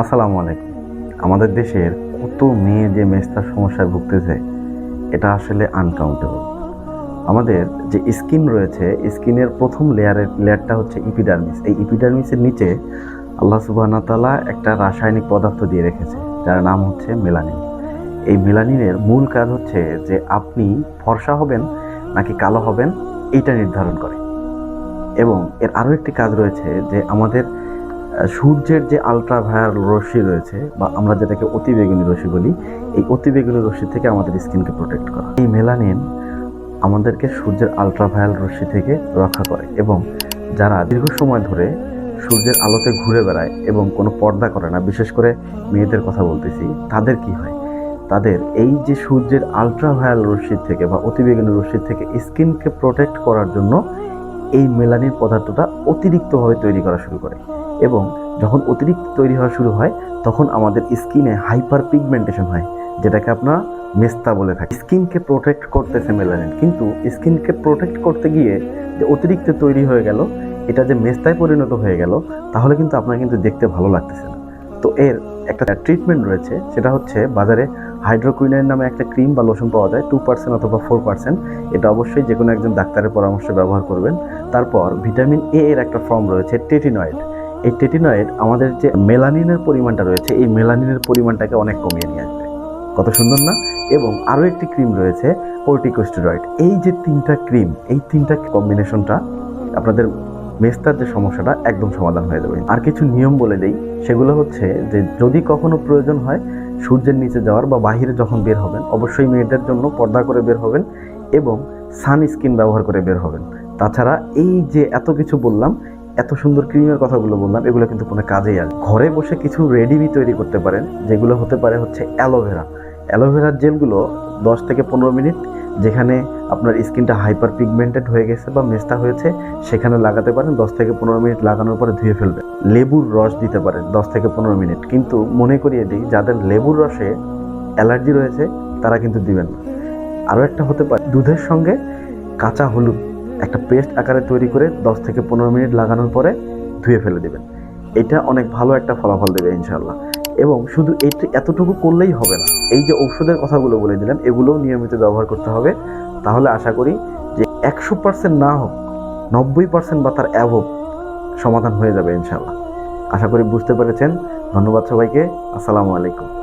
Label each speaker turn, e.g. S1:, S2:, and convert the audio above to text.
S1: আসসালামু আলাইকুম। আমাদের দেশের কত মেয়ে যে মেস্তার সমস্যায় ভুগতেছে, এটা আসলে আনকাউন্টেবল আমাদের যে স্কিন রয়েছে স্কিনের প্রথম লেয়ারের লেয়ারটা হচ্ছে ইপিডার্মিস এই ইপিডার্মিসের নিচে আল্লাহ সুবাহনা তাআলা একটা রাসায়নিক পদার্থ দিয়ে রেখেছে, যার নাম হচ্ছে মেলানিন এই মেলানিনের মূল কাজ হচ্ছে যে আপনি ফর্সা হবেন নাকি কালো হবেন, এইটা নির্ধারণ করে। এবং এর আরও একটি কাজ রয়েছে যে আমাদের সূর্যের যে আলট্রাভায়োলেট রশ্মি রয়েছে, বা আমরা যেটাকে অতিবেগুনি রশ্মি বলি, এই অতিবেগুনি রশ্মি থেকে আমাদের স্কিনকে প্রোটেক্ট করা। এই মেলানিন আমাদেরকে সূর্যের আলট্রাভায়োলেট রশ্মি থেকে রক্ষা করে এবং যারা দীর্ঘ সময় ধরে সূর্যের আলোতে ঘুরে বেড়ায় এবং কোনো পর্দা করে না, বিশেষ করে মেয়েদের কথা বলতেছি, তাদের কি হয়? তাদের এই যে সূর্যের আলট্রাভায়োলেট রশ্মি থেকে বা অতিবেগুনি রশ্মি থেকে স্কিনকে প্রোটেক্ট করার জন্য এই মেলানিন পদার্থটা অতিরিক্তভাবে তৈরি করা শুরু করে। এবং যখন অতিরিক্ত তৈরি হওয়া শুরু হয়, তখন আমাদের স্কিনে হাইপার পিগমেন্টেশন হয়, যেটাকে আপনারা মেস্তা বলে থাকি। স্কিনকে প্রোটেক্ট করতেছে মেলানিন কিন্তু স্কিনকে প্রোটেক্ট করতে গিয়ে যে অতিরিক্ত তৈরি হয়ে গেল, এটা যে মেস্তায় পরিণত হয়ে গেল, তাহলে কিন্তু আপনার কিন্তু দেখতে ভালো লাগতেছে না। তো এর একটা ট্রিটমেন্ট রয়েছে, সেটা হচ্ছে বাজারে হাইড্রোকুইনাইন নামে একটা ক্রিম বা লোশন পাওয়া যায় টু পার্সেন্ট অথবা ফোর পার্সেন্ট এটা অবশ্যই যে কোনো একজন ডাক্তারের পরামর্শে ব্যবহার করবেন। তারপর ভিটামিন এ এর একটা ফর্ম রয়েছে টেটিনয়েড এই টেটিনয়েড আমাদের যে মেলানিনের পরিমাণটা রয়েছে, এই মেলানিনের পরিমাণটাকে অনেক কমিয়ে নিয়ে আসবে। কত সুন্দর না? এবং আরও একটি ক্রিম রয়েছে কর্টিকোস্টেরয়েড এই যে তিনটা ক্রিম, এই তিনটা কম্বিনেশনটা আপনাদের মেস্তার যে সমস্যাটা, একদম সমাধান হয়ে যাবে। আর কিছু নিয়ম বলে দেই, সেগুলো হচ্ছে যে যদি কখনো প্রয়োজন হয়, সূর্যের নিচে যাওয়ার বা বাহিরে যখন বের হবেন, অবশ্যই মেয়েদের জন্য পর্দা করে বের হবেন এবং সানস্ক্রিন ব্যবহার করে বের হবেন। তাছাড়া এই যে এত কিছু বললাম এত সুন্দর ক্রিমের কথাগুলো বললাম, এগুলো কিন্তু কোনো কাজেই আসবে ঘরে বসে কিছু রেডিমি তৈরি করতে পারেন, যেগুলো হতে পারে হচ্ছে অ্যালোভেরা অ্যালোভেরার জেলগুলো দশ থেকে পনেরো মিনিট, যেখানে আপনার স্কিনটা হাইপার পিগমেন্টেড হয়ে গেছে বা মেস্তা হয়েছে, সেখানে লাগাতে পারেন। দশ থেকে পনেরো মিনিট লাগানোর পরে ধুয়ে ফেলবেন। লেবুর রস দিতে পারেন দশ থেকে পনেরো মিনিট। কিন্তু মনে করিয়ে দিই, যাদের লেবুর রসে অ্যালার্জি রয়েছে, তারা কিন্তু দিবেন না। আরও একটা হতে পারে দুধের সঙ্গে কাঁচা হলুদ একটা পেস্ট আকারে তৈরি করে দশ থেকে পনেরো মিনিট লাগানোর পরে ধুয়ে ফেলে দেবেন। এটা অনেক ভালো একটা ফলাফল দেবে ইনশাল্লাহ এবং শুধু এতটুকু করলেই হবে না, এই যে ঔষধের কথাগুলো বলে দিলাম, এগুলোও নিয়মিত ব্যবহার করতে হবে। তাহলে আশা করি যে একশো পার্সেন্ট না হোক, নব্বই পার্সেন্ট বা তার অ্যাভব সমাধান হয়ে যাবে ইনশাল্লাহ আশা করি বুঝতে পেরেছেন। ধন্যবাদ সবাইকে। আসসালামু আলাইকুম।